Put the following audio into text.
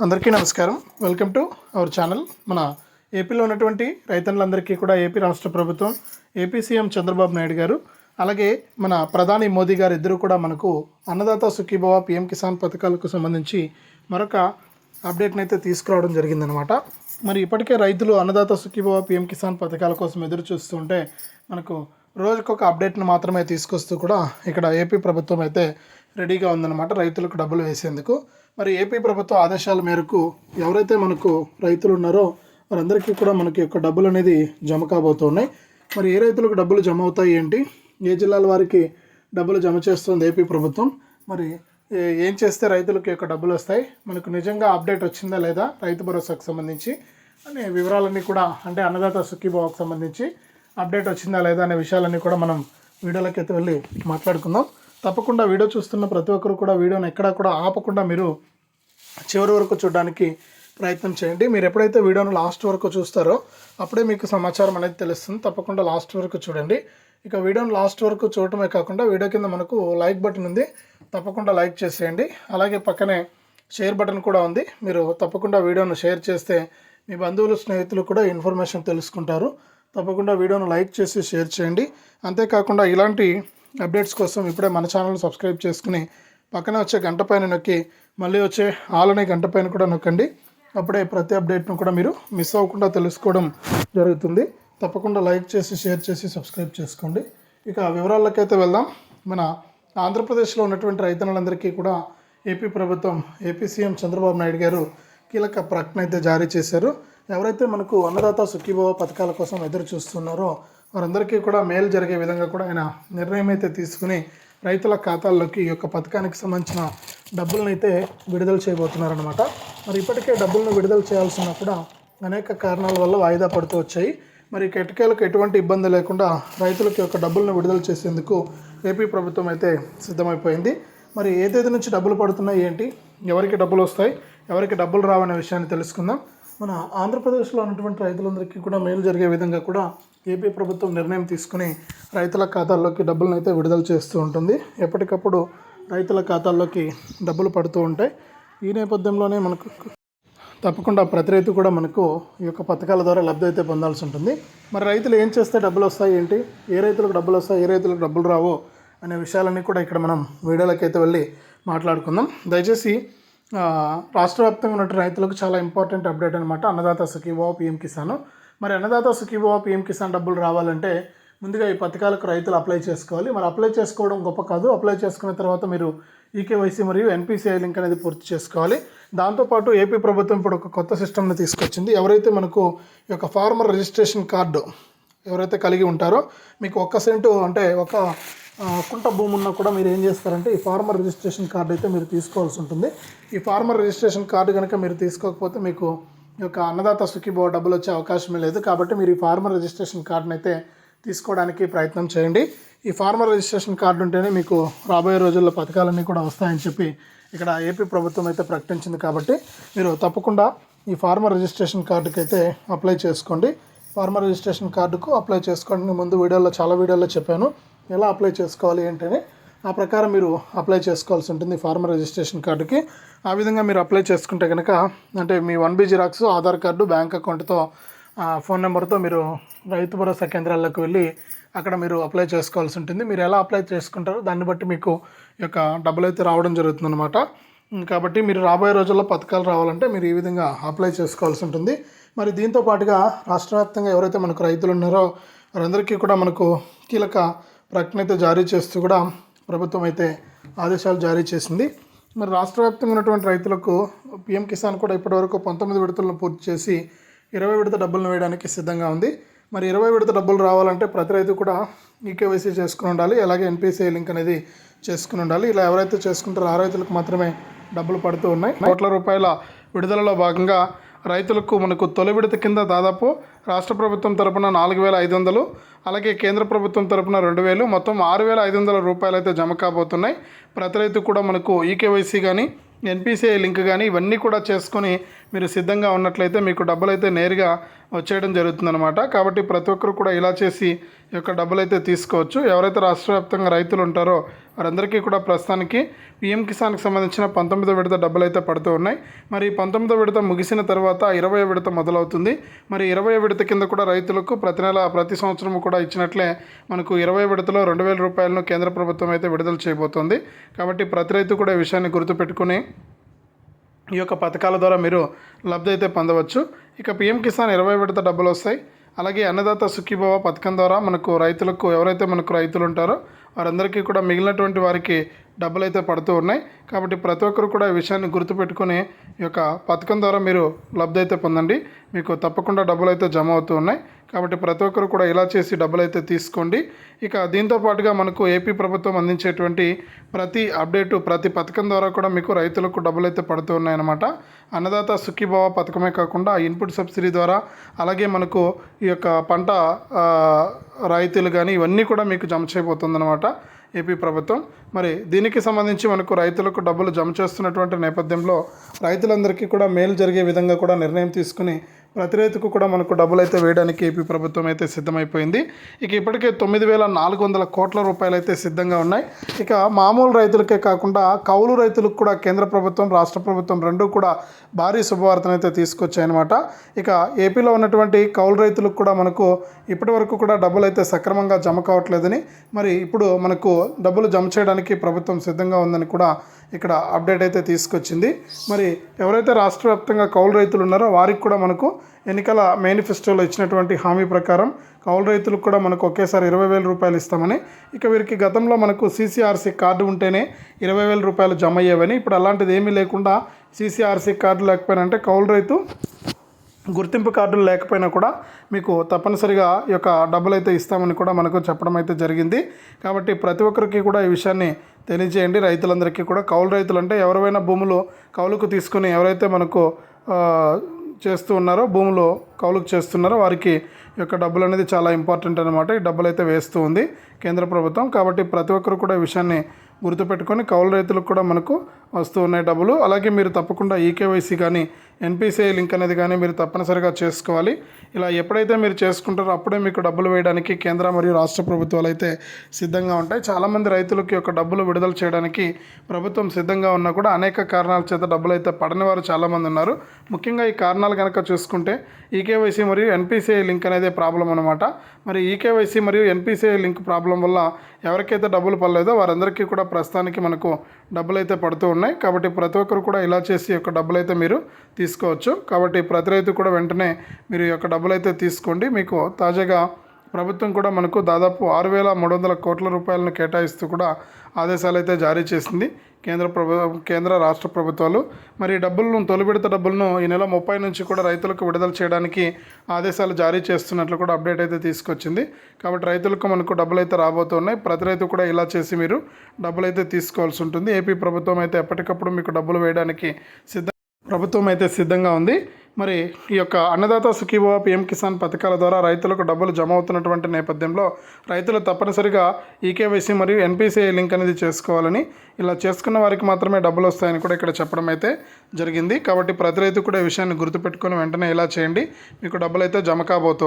అందరికీ నమస్కారం. Welcome to our channel. మన ఏపీలో ఉన్నటువంటి రైతన్నులందరికీ కూడా ఏపీ రాష్ట్ర ప్రభుత్వం ఏపీ సీఎం చంద్రబాబు నాయుడు గారు అలాగే మన ప్రధాని మోదీ గారు ఇద్దరు కూడా మనకు అన్నదాత సుఖీభవ పిఎం కిసాన్ పథకాలకు సంబంధించి మరొక అప్డేట్ని అయితే తీసుకురావడం జరిగిందనమాట మరి ఇప్పటికే రైతులు అన్నదాత సుఖీభవ పిఎం కిసాన్ పథకాల కోసం ఎదురు చూస్తుంటే మనకు రోజుకొక అప్డేట్ను మాత్రమే తీసుకొస్తూ కూడా ఇక్కడ ఏపీ ప్రభుత్వం అయితే రెడీగా ఉందన్నమాట రైతులకు డబ్బులు వేసేందుకు. మరి ఏపీ ప్రభుత్వ ఆదేశాల మేరకు ఎవరైతే మనకు రైతులు ఉన్నారో వారందరికీ కూడా మనకి యొక్క డబ్బులు అనేది జమ కాబోతున్నాయి. మరి ఏ రైతులకు డబ్బులు జమ అవుతాయి ఏంటి? ఏ జిల్లాల వారికి డబ్బులు జమ చేస్తుంది ఏపీ ప్రభుత్వం? మరి ఏ- ఏం చేస్తే రైతులకు యొక్క డబ్బులు వస్తాయి? మనకు నిజంగా అప్డేట్ వచ్చిందా లేదా? రైతు భరోసాకు సంబంధించి అనే వివరాలన్నీ కూడా అంటే అన్నదాత సుఖీభావకు సంబంధించి అప్డేట్ వచ్చిందా లేదా అనే విషయాలన్నీ కూడా మనం వీడియోలోకి అయితే వెళ్ళి మాట్లాడుకుందాం. తప్పకుండా వీడియో చూస్తున్న ప్రతి ఒక్కరు కూడా వీడియోని ఎక్కడా కూడా ఆపకుండా మీరు చివరి వరకు చూడడానికి ప్రయత్నం చేయండి. మీరు ఎప్పుడైతే వీడియోను లాస్ట్ వరకు చూస్తారో అప్పుడే మీకు సమాచారం అనేది తెలుస్తుంది. తప్పకుండా లాస్ట్ వరకు చూడండి. ఇక వీడియోను లాస్ట్ వరకు చూడటమే కాకుండా వీడియో కింద మనకు లైక్ బటన్ ఉంది. తప్పకుండా లైక్ చేసేయండి. అలాగే పక్కనే షేర్ బటన్ కూడా ఉంది. మీరు తప్పకుండా వీడియోను షేర్ చేస్తే మీ బంధువులు స్నేహితులు కూడా ఇన్ఫర్మేషన్ తెలుసుకుంటారు. తప్పకుండా వీడియోను లైక్ చేసి షేర్ చేయండి. అంతేకాకుండా ఇలాంటి అప్డేట్స్ కోసం ఇప్పుడే మన ఛానల్ సబ్స్క్రైబ్ చేసుకుని పక్కన వచ్చే గంట పైన నొక్కి మళ్ళీ వచ్చే ఆల్ అనే గంట పైన కూడా నొక్కండి. అప్పుడే ప్రతి అప్డేట్ను కూడా మీరు మిస్ అవ్వకుండా తెలుసుకోవడం జరుగుతుంది. తప్పకుండా లైక్ చేసి షేర్ చేసి సబ్స్క్రైబ్ చేసుకోండి. ఇక వివరాలకైతే వెళ్దాం. మన ఆంధ్రప్రదేశ్లో ఉన్నటువంటి రైతన్నులందరికీ కూడా ఏపీ ప్రభుత్వం ఏపీ సీఎం చంద్రబాబు నాయుడు గారు కీలక ప్రకటన అయితే జారీ చేశారు. ఎవరైతే మనకు అన్నదాత సుఖీభవ పథకాల కోసం ఎదురు చూస్తున్నారో వారందరికీ కూడా మేలు జరిగే విధంగా కూడా ఆయన నిర్ణయం అయితే తీసుకుని రైతుల ఖాతాల్లోకి ఈ యొక్క పథకానికి సంబంధించిన డబ్బులను అయితే విడుదల చేయబోతున్నారనమాట మరి ఇప్పటికే డబ్బులను విడుదల చేయాల్సిన కూడా అనేక కారణాల వల్ల వాయిదా పడుతూ వచ్చాయి. మరి కెటకేలకు ఎటువంటి ఇబ్బంది లేకుండా రైతులకి యొక్క డబ్బులను విడుదల చేసేందుకు ఏపీ ప్రభుత్వం అయితే సిద్ధమైపోయింది. మరి ఏ తేదీ నుంచి డబ్బులు పడుతున్నాయి ఏంటి ఎవరికి డబ్బులు వస్తాయి ఎవరికి డబ్బులు రావనే విషయాన్ని తెలుసుకుందాం. మన ఆంధ్రప్రదేశ్లో ఉన్నటువంటి రైతులందరికీ కూడా మేలు జరిగే విధంగా కూడా ఏపీ ప్రభుత్వం నిర్ణయం తీసుకుని రైతుల ఖాతాల్లోకి డబ్బులను అయితే విడుదల చేస్తూ ఉంటుంది. ఎప్పటికప్పుడు రైతుల ఖాతాల్లోకి డబ్బులు పడుతూ ఉంటాయి. ఈ నేపథ్యంలోనే మనకు తప్పకుండా ప్రతి రైతు కూడా మనకు ఈ యొక్క పథకాల ద్వారా లబ్ధి అయితే పొందాల్సి ఉంటుంది. మరి రైతులు ఏం చేస్తే డబ్బులు వస్తాయి ఏంటి? ఏ రైతులకు డబ్బులు వస్తాయి? ఏ రైతులకు డబ్బులు రావో? అనే విషయాలన్నీ కూడా ఇక్కడ మనం వీడియోలోకి అయితే వెళ్ళి మాట్లాడుకుందాం. దయచేసి రాష్ట్ర వ్యాప్తంగా ఉన్న రైతులకు చాలా ఇంపార్టెంట్ అప్డేట్ అనమాట అన్నదాత సఖీవో పిఎం కిసాన్. మరి అన్నదాత సుఖీభవ పిఎం కిసాన్ డబ్బులు రావాలంటే ముందుగా ఈ పథకాలకు రైతులు అప్లై చేసుకోవాలి. మరి అప్లై చేసుకోవడం గొప్ప కాదు. అప్లై చేసుకున్న తర్వాత మీరు ఈకేవైసీ మరియు ఎన్పిసిఐ లింక్ అనేది పూర్తి చేసుకోవాలి. దాంతోపాటు ఏపీ ప్రభుత్వం ఇప్పుడు ఒక కొత్త సిస్టమ్ని తీసుకొచ్చింది. ఎవరైతే మనకు ఈ యొక్క ఫార్మర్ రిజిస్ట్రేషన్ కార్డు ఎవరైతే కలిగి ఉంటారో మీకు ఒక్క సెంటు అంటే ఒక కుంట భూమి ఉన్నా కూడా మీరు ఏం చేస్తారంటే ఈ ఫార్మర్ రిజిస్ట్రేషన్ కార్డు అయితే మీరు తీసుకోవాల్సి ఉంటుంది. ఈ ఫార్మర్ రిజిస్ట్రేషన్ కార్డు కనుక మీరు తీసుకోకపోతే మీకు యొక్క అన్నదాత సుఖీభావ డబ్బులు వచ్చే అవకాశమే లేదు. కాబట్టి మీరు ఈ ఫార్మర్ రిజిస్ట్రేషన్ కార్డును అయితే తీసుకోవడానికి ప్రయత్నం చేయండి. ఈ ఫార్మర్ రిజిస్ట్రేషన్ కార్డు ఉంటేనే మీకు రాబోయే రోజుల్లో పథకాలన్నీ కూడా వస్తాయని చెప్పి ఇక్కడ ఏపీ ప్రభుత్వం అయితే ప్రకటించింది. కాబట్టి మీరు తప్పకుండా ఈ ఫార్మర్ రిజిస్ట్రేషన్ కార్డుకి అయితే అప్లై చేసుకోండి. ఫార్మర్ రిజిస్ట్రేషన్ కార్డుకు అప్లై చేసుకోండి నేను ముందు వీడియోలో చాలా వీడియోలో చెప్పాను. ఎలా అప్లై చేసుకోవాలి ఏంటని ఆ ప్రకారం మీరు అప్లై చేసుకోవాల్సి ఉంటుంది ఫార్మర్ రిజిస్ట్రేషన్ కార్డుకి ఆ విధంగా మీరు అప్లై చేసుకుంటే కనుక అంటే మీ one B xerox Aadhaar card bank అకౌంట్తో phone నెంబర్తో మీరు రైతు భరోసా కేంద్రాలకు వెళ్ళి అక్కడ మీరు అప్లై చేసుకోవాల్సి ఉంటుంది. మీరు ఎలా అప్లై చేసుకుంటారో దాన్ని బట్టి మీకు ఈ యొక్క డబ్బులు అయితే రావడం జరుగుతుంది అనమాట కాబట్టి మీరు రాబోయే రోజుల్లో పథకాలు రావాలంటే మీరు ఈ విధంగా అప్లై చేసుకోవాల్సి ఉంటుంది. మరి దీంతో పాటుగా రాష్ట్ర వ్యాప్తంగా ఎవరైతే మనకు రైతులు ఉన్నారో వారందరికీ కూడా మనకు కీలక ప్రకటన అయితే జారీ చేస్తూ కూడా ప్రభుత్వం అయితే ఆదేశాలు జారీ చేసింది. మరి రాష్ట్ర వ్యాప్తంగా ఉన్నటువంటి రైతులకు పిఎం కిసాన్ కూడా ఇప్పటివరకు పంతొమ్మిది విడతలను పూర్తి చేసి ఇరవై విడత డబ్బులను వేయడానికి సిద్ధంగా ఉంది. మరి ఇరవై విడత డబ్బులు రావాలంటే ప్రతి రైతు కూడా ఈకేవైసీ చేసుకుని ఉండాలి. అలాగే ఎన్పిసిఐ లింక్ అనేది చేసుకుని ఉండాలి. ఇలా ఎవరైతే చేసుకుంటారో ఆ రైతులకు మాత్రమే డబ్బులు పడుతూ ఉన్నాయి. కోట్ల రూపాయల విడుదలలో భాగంగా రైతులకు మనకు తొలి విడత కింద దాదాపు రాష్ట్ర ప్రభుత్వం తరపున నాలుగు వేల ఐదు వందలు అలాగే కేంద్ర ప్రభుత్వం తరపున రెండు వేలు మొత్తం ఆరు వేల ఐదు వందల రూపాయలు అయితే జమ కాబోతున్నాయి. ప్రతి రైతు కూడా మనకు ఈకేవైసీ కానీ ఎన్పిసిఐ లింక్ కానీ ఇవన్నీ కూడా చేసుకొని మీరు సిద్ధంగా ఉన్నట్లయితే మీకు డబ్బులు అయితే నేరుగా వచ్చేయడం జరుగుతుందన్నమాట. కాబట్టి ప్రతి ఒక్కరు కూడా ఇలా చేసి ఈ యొక్క డబ్బులు అయితే తీసుకోవచ్చు. ఎవరైతే రాష్ట్ర వ్యాప్తంగా రైతులు ఉంటారో వారందరికీ కూడా ప్రస్తుతానికి పిఎం కిసాన్కి సంబంధించిన పంతొమ్మిదో విడత డబ్బులు అయితే పడుతూ ఉన్నాయి. మరి పంతొమ్మిదో విడత ముగిసిన తర్వాత ఇరవై విడత మొదలవుతుంది. మరి ఇరవై విడత కింద కూడా రైతులకు ప్రతి నెల ప్రతి సంవత్సరం కూడా ఇచ్చినట్లే మనకు ఇరవై విడతలో రెండు వేల రూపాయలను కేంద్ర ప్రభుత్వం అయితే విడుదల చేయబోతోంది. కాబట్టి ప్రతి రైతు కూడా ఈ విషయాన్ని గుర్తుపెట్టుకుని ఈ యొక్క పథకాల ద్వారా మీరు లబ్ధి అయితే పొందవచ్చు. ఇక పిఎం కిసాన్ ఇరవై విడత డబ్బులు వస్తాయి. అలాగే అన్నదాత సుఖీభవ పథకం ద్వారా మనకు రైతులకు ఎవరైతే మనకు రైతులు ఉంటారో వారందరికీ కూడా మిగిలినటువంటి వారికి డబ్బులు అయితే పడుతూ ఉన్నాయి. కాబట్టి ప్రతి ఒక్కరు కూడా ఈ విషయాన్ని గుర్తుపెట్టుకుని ఈ యొక్క పథకం ద్వారా మీరు లబ్ధి అయితే పొందండి. మీకు తప్పకుండా డబ్బులు అయితే జమ అవుతూ ఉన్నాయి. కాబట్టి ప్రతి ఒక్కరు కూడా ఇలా చేసి డబ్బులు అయితే తీసుకోండి. ఇక దీంతో పాటుగా మనకు ఏపీ ప్రభుత్వం అందించేటువంటి ప్రతి అప్డేటు ప్రతి పథకం ద్వారా కూడా మీకు రైతులకు డబ్బులు అయితే పడుతూ ఉన్నాయన్నమాట. అన్నదాత సుఖీభావ పథకమే కాకుండా ఇన్పుట్ సబ్సిడీ ద్వారా అలాగే మనకు ఈ యొక్క పంట రాయితీలు కానీ ఇవన్నీ కూడా మీకు జమ చేయబోతుందన్నమాట ఏపీ ప్రభుత్వం. మరి దీనికి సంబంధించి మనకు రైతులకు డబ్బులు జమ చేస్తున్నటువంటి నేపథ్యంలో రైతులందరికీ కూడా మేలు జరిగే విధంగా కూడా నిర్ణయం తీసుకుని ప్రతి రైతుకు కూడా మనకు డబ్బులు అయితే వేయడానికి ఏపీ ప్రభుత్వం అయితే సిద్ధమైపోయింది. ఇక ఇప్పటికే తొమ్మిది వేల నాలుగు వందల కోట్ల రూపాయలు అయితే సిద్ధంగా ఉన్నాయి. ఇక మామూలు రైతులకే కాకుండా కౌలు రైతులకు కూడా కేంద్ర ప్రభుత్వం రాష్ట్ర ప్రభుత్వం రెండూ కూడా భారీ శుభవార్తనైతే తీసుకొచ్చాయన్నమాట. ఇక ఏపీలో ఉన్నటువంటి కౌలు రైతులకు కూడా మనకు ఇప్పటి వరకు కూడా డబ్బులు అయితే సక్రమంగా జమ కావట్లేదని మరి ఇప్పుడు మనకు డబ్బులు జమ చేయడానికి ప్రభుత్వం సిద్ధంగా ఉందని కూడా ఇక్కడ అప్డేట్ అయితే తీసుకొచ్చింది. మరి ఎవరైతే రాష్ట్ర వ్యాప్తంగా కౌలు రైతులు ఉన్నారో వారికి కూడా మనకు ఎన్నికల మేనిఫెస్టోలో ఇచ్చినటువంటి హామీ ప్రకారం కౌలు రైతులకు కూడా మనకు ఒకేసారి ఇరవై వేల రూపాయలు ఇస్తామని. ఇక వీరికి గతంలో మనకు సీసీఆర్సీ కార్డు ఉంటేనే ఇరవై వేల రూపాయలు జమ అయ్యేవని. ఇప్పుడు అలాంటిది ఏమీ లేకుండా సీసీఆర్సీ కార్డు లేకపోయినా అంటే కౌలు రైతు గుర్తింపు కార్డులు లేకపోయినా కూడా మీకు తప్పనిసరిగా ఈ యొక్క డబ్బులు అయితే ఇస్తామని కూడా మనకు చెప్పడం అయితే జరిగింది. కాబట్టి ప్రతి ఒక్కరికి కూడా ఈ విషయాన్ని తెలియజేయండి. రైతులందరికీ కూడా కౌలు రైతులు అంటే ఎవరైనా భూములు కౌలుకు తీసుకుని ఎవరైతే మనకు చేస్తూ ఉన్నారో భూములు కౌలుకు చేస్తున్నారో వారికి ఈ యొక్క డబ్బులు అనేది చాలా ఇంపార్టెంట్ అనమాట ఈ డబ్బులు అయితే వేస్తూ ఉంది కేంద్ర ప్రభుత్వం. కాబట్టి ప్రతి ఒక్కరు కూడా ఈ విషయాన్ని గుర్తుపెట్టుకొని కౌలు రైతులకు కూడా మనకు వస్తూ ఉన్నాయి డబ్బులు. అలాగే మీరు తప్పకుండా ఈకేవైసీ కానీ ఎన్పిసిఐ లింక్ అనేది కానీ మీరు తప్పనిసరిగా చేసుకోవాలి. ఇలా ఎప్పుడైతే మీరు చేసుకుంటారో అప్పుడే మీకు డబ్బులు వేయడానికి కేంద్ర మరియు రాష్ట్ర ప్రభుత్వాలు అయితే సిద్ధంగా ఉంటాయి. చాలామంది రైతులకి యొక్క డబ్బులు విడుదల చేయడానికి ప్రభుత్వం సిద్ధంగా ఉన్నా కూడా అనేక కారణాల చేత డబ్బులు అయితే పడని వారు చాలామంది ఉన్నారు. ముఖ్యంగా ఈ కారణాలు కనుక చూసుకుంటే ఈకేవైసీ మరియు ఎన్పిసిఐ లింక్ అనేది ప్రాబ్లం అనమాట మరి ఈకేవైసీ మరియు ఎన్పిసిఐ లింక్ ప్రాబ్లం వల్ల ఎవరికైతే డబ్బులు పడలేదో వారందరికీ కూడా ప్రస్తుతానికి మనకు డబ్బులు అయితే పడుతూ ఉన్నాయి. కాబట్టి ప్రతి ఒక్కరు కూడా ఇలా చేసి యొక్క డబ్బులు అయితే మీరు తీసుకోవచ్చు. కాబట్టి ప్రతి రైతు కూడా వెంటనే మీరు యొక్క డబ్బులు అయితే తీసుకోండి. మీకు తాజాగా ప్రభుత్వం కూడా మనకు దాదాపు ఆరు వేల మూడు వందల కోట్ల రూపాయలను కేటాయిస్తూ కూడా ఆదేశాలు అయితే జారీ చేసింది కేంద్ర ప్రభు కేంద్ర రాష్ట్ర ప్రభుత్వాలు. మరి డబ్బులను తొలిబిడత డబ్బులను ఈ నెల ముప్పై నుంచి కూడా రైతులకు విడుదల చేయడానికి ఆదేశాలు జారీ చేస్తున్నట్లు కూడా అప్డేట్ అయితే తీసుకొచ్చింది. కాబట్టి రైతులకు మనకు డబ్బులు అయితే రాబోతున్నాయి. ప్రతి రైతు కూడా ఇలా చేసి మీరు డబ్బులు అయితే తీసుకోవాల్సి ఉంటుంది. ఏపీ ప్రభుత్వం అయితే ఎప్పటికప్పుడు మీకు డబ్బులు వేయడానికి సిద్ధ ప్రభుత్వం అయితే సిద్ధంగా ఉంది. మరి ఈ యొక్క అన్నదాత సుఖీభవ పిఎం కిసాన్ పథకాల ద్వారా రైతులకు డబ్బులు జమ అవుతున్నటువంటి నేపథ్యంలో రైతులు తప్పనిసరిగా ఈకేవైసీ మరియు ఎన్పిసిఐ లింక్ అనేది చేసుకోవాలని ఇలా చేసుకున్న వారికి మాత్రమే డబ్బులు వస్తాయని కూడా ఇక్కడ చెప్పడం అయితే జరిగింది. కాబట్టి ప్రతి రైతు కూడా ఈ విషయాన్ని గుర్తుపెట్టుకొని వెంటనే ఇలా చేయండి. మీకు డబ్బులు అయితే జమ కాబోతున్నాయి